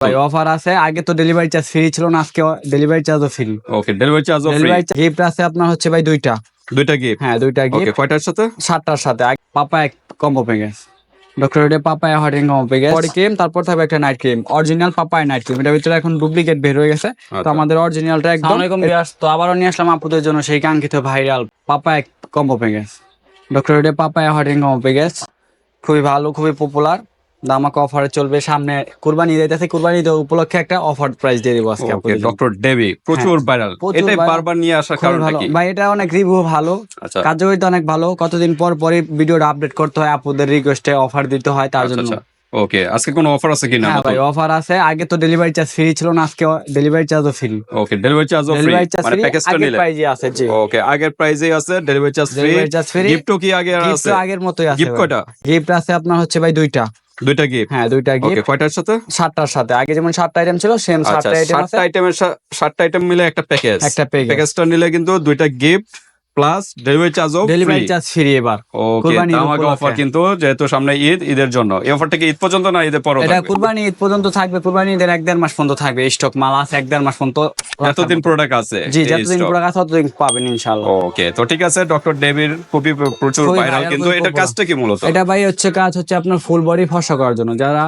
ভাই অফার আছে। আগে তো ডেলিভারি চার্জ ফ্রি ছিল না আজকে ডেলিভারি চার্জও free okay delivery charge free delivery gift আছে আপনার হচ্ছে ভাই দুইটা। দুইটা গিফট হ্যাঁ দুইটা ওকে গিফট কয়টার সাথে? সাতটার সাথে। পাপা এক কম্বো প্যাকেজ ডক্টর রেডে পাপায়া হটিং কম্বো প্যাকেজ বডি ক্রিম তারপর থাকবে একটা night cream original papaya night cream এটার ভিতরে এখন ডুপ্লিকেট বের হয়ে গেছে। তো আচ্ছা। আমাদের অরিজিনালটা একদম তো আবারও নিয়ে আসলাম আপুদের জন্য সেই কাঙ্ক্ষিত ভাইরাল পাপা এক কম্বো প্যাকেজ ডক্টর রেডে পাপায়া হটিং কম্বো প্যাকেজ খুবই ভালো খুবই পপুলার দামাক অফারে চলবে সামনে। কুরবানি ঈদ আছে কুরবানি ঈদ উপলক্ষে একটা অফার প্রাইস দিয়ে দিব আজকে জন্য। ডক্টর ডেবি প্রচুর ভাইরাল এটাই বারবার নিয়ে আসার কারণটা কি? ভাই এটা অনেক রিভিউ ভালো। আচ্ছা। কার্যকারিতা অনেক ভালো। কতদিন পর পরে ভিডিওটা আপডেট করতে হয় আপুদের রিকোয়েস্টে অফার দিতে হয় তার আচ্ছা জন্য। আচ্ছা। ওকে আজকে কোনো অফার আছে কিনা হ্যাঁ ভাই অফার আছে। আগে তো ডেলিভারি চার্জ ফ্রি ছিল না আজকে ডেলিভারি চার্জও free okay delivery charge free মানে প্যাকেজটা নিলে। প্রাইজে আছে জি। ওকে আগের প্রাইজেই আছে ডেলিভারি চার্জ ফ্রি গিফটও কি আগে গিফট আছে? আগের মতোই আছে গিফট কয়টা? গিফট আছে আপনার হচ্ছে ভাই দুইটা। দুইটা গিফট হ্যাঁ দুইটা ওকে গিফট কয়টার সাথে? সাতটার সাথে। আগে যেমন সাতটা আইটেম ছিল সেম আচ্ছা সাতটা আইটেম আছে। সাতটা আইটেমের সাতটা আইটেম মিলে একটা প্যাকেজ একটা প্যাকেজ প্যাকেজটা নিলে কিন্তু দুইটা গিফট প্লাস ডেলিভারি চার্জও ডেলিভারি চার্জ ফ্রি এবার। ওকে অফার কিন্তু যেহেতু সামনে ঈদ ঈদের জন্য। এই অফারটা কি ঈদ পর্যন্ত না ঈদের এটা? কুরবানি ঈদ পর্যন্ত থাকবে কুরবানি ঈদের এক দেড় মাস পর্যন্ত থাকবে স্টক মাল আছে এক দেড় মাস পর্যন্ত এতদিন প্রোডাক্ট আছে জি যতদিন প্রোডাক্ট আছে ততদিন পাবেন ইনশাআল্লাহ। ওকে তো ঠিক আছে ডক্টর ডেভির খুবই প্রচুর ভাইরাল কিন্তু এটা কাজটা কি মূলত? এটা ভাই হচ্ছে কাজ হচ্ছে আপনার ফুল বডি ফর্সা করার জন্য। যারা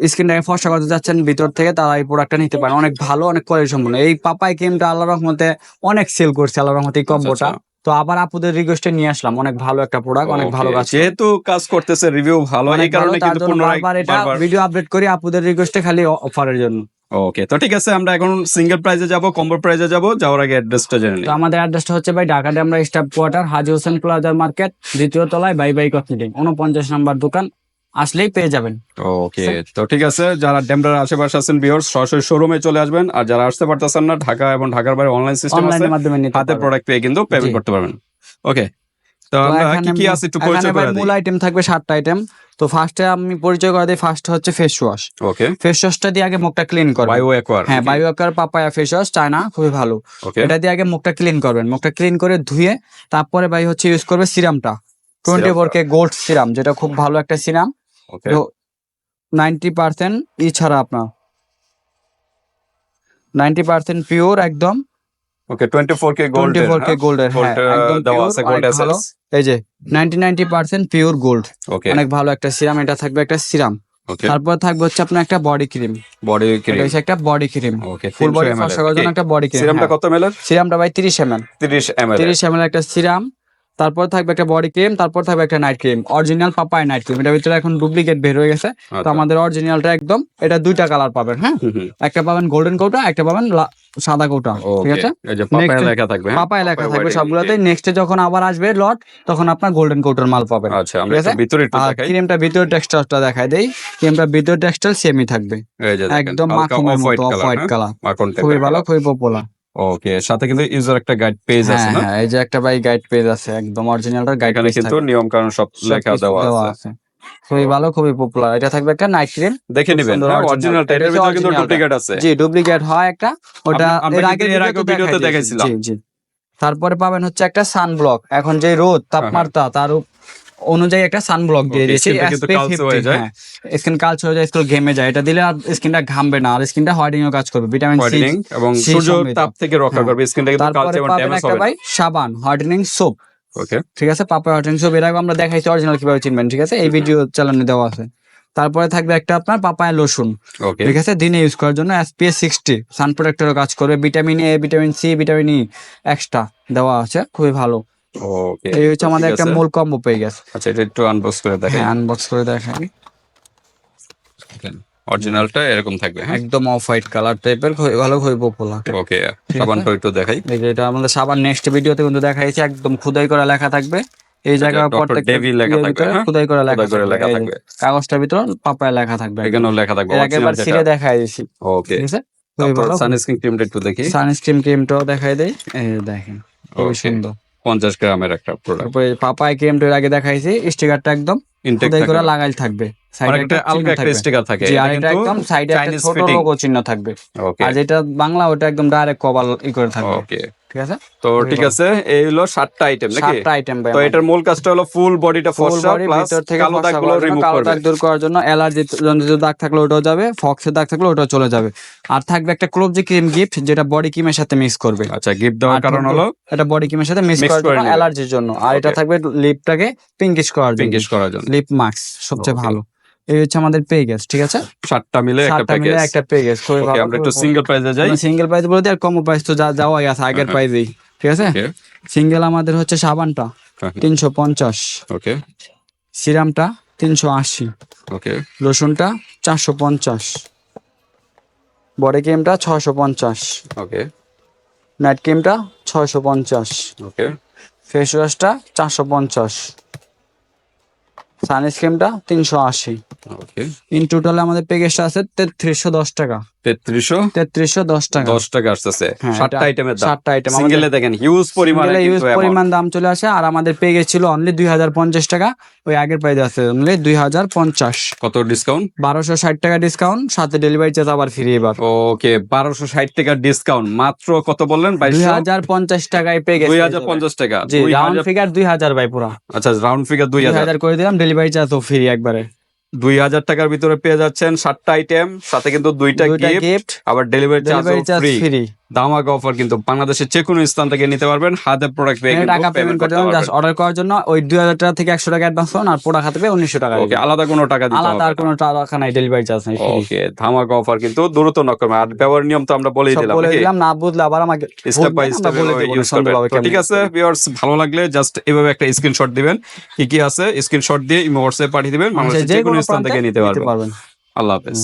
স্কিনটাকে ফর্সা করতে যাচ্ছেন ভিতর থেকে তারা এই প্রোডাক্টটা নিতে পারেন। অনেক ভালো অনেক কোয়ালিটি সম্পন্ন। এই পাপাই ক্রিমটা আল্লাহ রহমতে অনেক সেল করছে আল্লাহ রহমতে এই কম্বোটা আচ্ছা। তো আবার আপুদের রিকোয়েস্টে নিয়ে আসলাম। অনেক ভালো একটা প্রোডাক্ট অনেক ভালো কাজ যেহেতু কাজ করতেছে রিভিউ ভালো এই কারণে কিন্তু পুনরায় এটা ভিডিও আপডেট করি আপুদের রিকোয়েস্টে খালি অফারের জন্য। ওকে তো ঠিক আছে আমরা এখন সিঙ্গেল প্রাইজে যাব কম্বো প্রাইজে যাব। যাওয়ার আগে অ্যাড্রেসটা জেনে নিই। তো আমাদের অ্যাড্রেসটা হচ্ছে ভাই ঢাকা আমরা স্টাফ কোয়ার্টার হাজি হোসেন প্লাজার মার্কেট দ্বিতীয় তলায় বাই বাই কসমেটিক উনপঞ্চাশ নাম্বার দোকান। আসলেই পেয়ে যাবেন। ওকে তো ঠিক আছে যারা ডেমরার আশেপাশে আছেন বিয়ার্স সরাসরি শোরুমে চলে আসবেন। আর যারা আসতে পারতেছেন না ঢাকা এবং ঢাকার বাইরে অনলাইন সিস্টেম আছে মাধ্যমে নিতে হাতে প্রোডাক্ট পেয়ে কিন্তু পেমেন্ট করতে পারবেন। ওকে তো আমরা কি কি আছে একটু পরিচয় করে দিই। মূল আইটেম থাকবে সাতটা আইটেম তো ফার্স্টে আমি পরিচয় করে দিই ফার্স্ট হচ্ছে ফেস ওয়াশ ওকে। ফেস ওয়াশটা দিয়ে আগে মুখটা ক্লিন করবেন। বায়ো একোয়ার হ্যাঁ বায়োকার পাপায়া ফেস ওয়াশ চায়না খুবই ভালো। এটা দিয়ে আগে মুখটা ক্লিন করবেন। মুখটা ক্লিন করে ধুয়ে তারপরে ভাই হচ্ছে ইউজ করবে সিরামটা twenty four K gold serum যেটা খুব ভালো একটা সিরাম ওকে নাইনটি পার্সেন্ট ই ছাড়া আপনার। নাইনটি পার্সেন্ট পিওর একদম। Okay 24 K gold twenty four হ্যাঁ? একদম দেওয়া আছে গোল্ড অনেক এই যে ninety ninety percent pure gold অনেক ভালো একটা সিরাম এটা থাকবে একটা সিরাম তারপর থাকবে হচ্ছে আপনার একটা বডি ক্রিম বডি এটা ক্রিম হচ্ছে একটা body cream okay full body ফর্সা করার জন্য একটা বডি ক্রিম সিরামটা কত ml সিরামটা ভাই তিরিশ এম এল 30 ml তিরিশ এম একটা সিরাম তারপর থাকবে একটা বডি ক্রিম তারপর থাকবে একটা night cream original papaya night cream এটার ভিতরে এখন ডুপ্লিকেট বের হয়ে গেছে। তো আচ্ছা। আমাদের অরিজিনালটা একদম এটা দুইটা কালার পাবেন হ্যাঁ। একটা পাবেন গোল্ডেন কোটা একটা পাবেন সাদা কোটা ঠিক আছে? থাকবে হ্যাঁ? পাপায় লেখা পাপায়া থাকবে white সবগুলোতে নেক্সটে যখন আবার আসবে লট তখন আপনার গোল্ডেন কোটার মাল পাবেন আচ্ছা আমরা ঠিক একটু আছে? ভিতরে ক্রিমটা ভিতর টেক্সচারটা দেখাই দেই। ক্রিমটা ভিতর টেক্সচার সেমই থাকবে। একদম off white মতো হোয়াইট হ্যাঁ? কালার খুবই ভালো খুবই পপুলার ওকে সাথে কিন্তু ইউজার একটা গাইড পেজ হ্যাঁ আছে না? হ্যাঁ এই যে একটা ভাই গাইড পেজ আছে একদম অরিজিনালটার গাইড পেজ কিন্তু নিয়ম কানুন সব লেখা দেওয়া আছে। খুবই ভালো খুবই পপুলার এটা থাকবে একটা নাইট ক্রিম দেখে নিবেন। অরিজিনাল এটা ভিতরে কিন্তু ডুপ্লিকেট আছে। জি ডুপ্লিকেট হয় একটা। ওটা এর আগে এর আগেও ভিডিওতে দেখাইছিলাম। জি জি। তারপরে পাবেন হচ্ছে একটা সানব্লক এখন যে রোদ তাপমাত্রা তার অনুযায়ী একটা সানব্লক দিয়ে দিয়েছি। কিন্তু কালচে হয়ে। স্কিন কালচে হয়ে যায় স্কিন ঘেমে যায়। এটা দিলে আর স্কিনটা ঘামবে না আর স্কিনটা হোয়াইটিং এর কাজ করবে। ভিটামিন সি এবং সূর্য তাপ থেকে রক্ষা। করবে স্কিনটা কিন্তু তারপরে কালচে এবং ড্যামেজ হবে ভাই সাবান হোয়াইটেনিং সোপ ওকে ঠিক আছে পাপা হোয়াইটেনিং সোপ এর আগে আমরা দেখাইছি অরিজিনাল কীভাবে চিনবেন ঠিক আছে? এই ভিডিও চ্যানেলে দেওয়া আছে। তারপরে থাকবে একটা আপনার পাপায়া লসুন ঠিক আছে দিনে ইউজ করার জন্য এসপিএস সিক্সটি সান প্রোটেক্টরও কাজ করবে। Vitamin A vitamin C vitamin E extra দেওয়া আছে খুবই ভালো। ওকে এই হচ্ছে আমাদের একটা মূল কম্বো পেয়ে গেছে। আচ্ছা এটা একটু আনবক্স করে দেখাই। হ্যাঁ আনবক্স করে দেখাই। অরিজিনালটা এরকম থাকবে হ্যাঁ? একদম অফ হোয়াইট কালার টাইপের ভালো খুবই পপুলার ওকে সাবানটা একটু দেখাই। এই যে এটা আমাদের সাবান নেক্সট ভিডিওতে কিন্তু দেখাইছি একদম খুদাই করা লেখা থাকবে। এই জায়গায় Dr. প্রত্যেকটা লেখা থাকবে, হ্যাঁ? খুদাই করা লেখা থাকবে। কাগজটার ভিতরে পাপায় লেখা থাকবে। এখানেও লেখা থাকবে সিরে যেটা। দেখাই দিছি ওকে ঠিক আছে? সানস্ক্রিন ক্রিমটা একটু দেখি। সানস্ক্রিন ক্রিমটাও দেখাই দেই। এই দেখেন Okay. সুন্দর। পঞ্চাশ গ্রামের একটা প্রোডাক্ট পাপায় ক্রিমটা টুর আগে দেখাইছি স্টিকারটা একদম ইনটেক করে লাগাই থাকবে। সাইডে একটা আলগা একটা স্টিকার থাকে। জি আর এটা একদম সাইডে একটা ছোট লোগো চিহ্ন থাকবে। আর যেটা বাংলা ওটা একদম ডাইরেক্ট কভার ই করে থাকবে। ওকে ঠিক আছে? তো ঠিক আছে এই হলো সাতটা আইটেম নাকি? সাতটা আইটেম ভাই তো এটার মূল কাজটা হলো ফুল বডিটা ফর্সা প্লাস কালো দাগগুলো করার জন্য, কালো দাগ দূর করার জন্য অ্যালার্জি জনিত দাগ থাকলে ওটাও যাবে ফক্সের দাগ থাকলে ওটাও চলে যাবে। আর থাকবে একটা ক্লোবজি ক্রিম গিফট যেটা বডি ক্রিমের সাথে মিক্স করবে। আচ্ছা গিফট দেওয়ার কারণ হলো এটা বডি ক্রিমের সাথে মিক্স করার জন্য অ্যালার্জির জন্য। আর এটা থাকবে লিপটাকে পিঙ্কিশ করার জন্য। পিঙ্কিশ করার জন্য। লিপ মাস্ক সবচেয়ে ভালো। এই হচ্ছে আমাদের পে গেস ঠিক আছে? সাতটা মিলে একটা সাতটা মিলে একটা পে গেস আমরা একটু সিঙ্গেল প্রাইসে যাই। সিঙ্গেল প্রাইস বলে দিই আর কম প্রাইস তো যা- যাওয়াই আছে আগের হ্যাঁ। প্রাইসেই ঠিক আছে? সিঙ্গেল আমাদের হচ্ছে সাবানটা হ্যাঁ। তিনশো পঞ্চাশ। ওকে সিরামটা তিনশো আশি। ওকে রসুনটা চারশো পঞ্চাশ। বডি ক্রিমটা ছশো পঞ্চাশ। ওকে নাইট ক্রিমটা ছয়শো পঞ্চাশ। ওকে ফেস ওয়াশটা চারশো পঞ্চাশ। সানস্ক্রিমটা তিনশো আশি। ইন টোটাল আমাদের প্যাকেজটা আছে তেত্রিশশো দশ টাকা। তেত্রিশশো? তেত্রিশশো দশ টাকা। দশ টাকা আসতেছে। হ্যাঁ, সাতটা আইটেমের সাতটা item সিঙ্গেলে দেখেন হিউজ পরিমাণে use পরিমাণ দাম চলে আসে আর আমাদের পেয়ে ছিল অনলি দুই হাজার পঞ্চাশ টাকা। ওই আগের প্রাইস আছে অনলি দুই হাজার পঞ্চাশ। কত ডিসকাউন্ট বারোশো ষাট টাকা ডিসকাউন্ট সাথে ডেলিভারি চার্জ আবার ফ্রি এবার। ওকে বারোশো ষাট টাকার ডিসকাউন্ট মাত্র কত বললেন? দুই হাজার পঞ্চাশ টাকায় পেয়ে গেছে দুই হাজার পঞ্চাশ টাকা। জি দুই রাউন্ড হাজার ফিগার দুই হাজার ভাই পুরা। আচ্ছা রাউন্ড ফিগার দুই হাজার। করে দিলাম ডেলিভারি চার্জ ফ্রি একবারে। দুই হাজার টাকার ভিতরে পেয়ে যাচ্ছেন সাতটা আইটেম সাথে কিন্তু দুইটা গিফট আবার ডেলিভারি ডেলিভারি চার্জ ফ্রি দামাকা অফার কিন্তু বাংলাদেশের যে কোনো স্থান থেকে নিতে পারবেন। হাতে প্রোডাক্ট পেয়ে টাকা পেমেন্ট করে দিলাম জাস্ট অর্ডার করার জন্য ওই দুই হাজার টাকা থেকে একশো টাকা অ্যাডভান্স করুন আর পোড়া খাতে পেয়ে উনিশশো টাকা ওকে আলাদা কোনো টাকা দিতে আলাদা আর কোনো টাকা নাই ডেলিভারি চার্জ নাই ওকে ধামাকা অফার কিন্তু দ্রুত নক করবেন আর ব্যবহার নিয়ম তো আমরা বলেই দিলাম বলে দিলাম না বুঝলে আবার আমাকে স্টেপ বাই স্টেপ বলে দেবো ঠিক আছে ভিউয়ার্স ভালো লাগলে জাস্ট এভাবে একটা স্ক্রিনশট দিবেন। কি কি আছে? স্ক্রিনশট দিয়ে ইমো হোয়াটসঅ্যাপে পাঠিয়ে দিবেন। বাংলাদেশের যে কোনো স্থান থেকে নিতে পারবেন। পারবেন। আল্লাহ হাফেজ।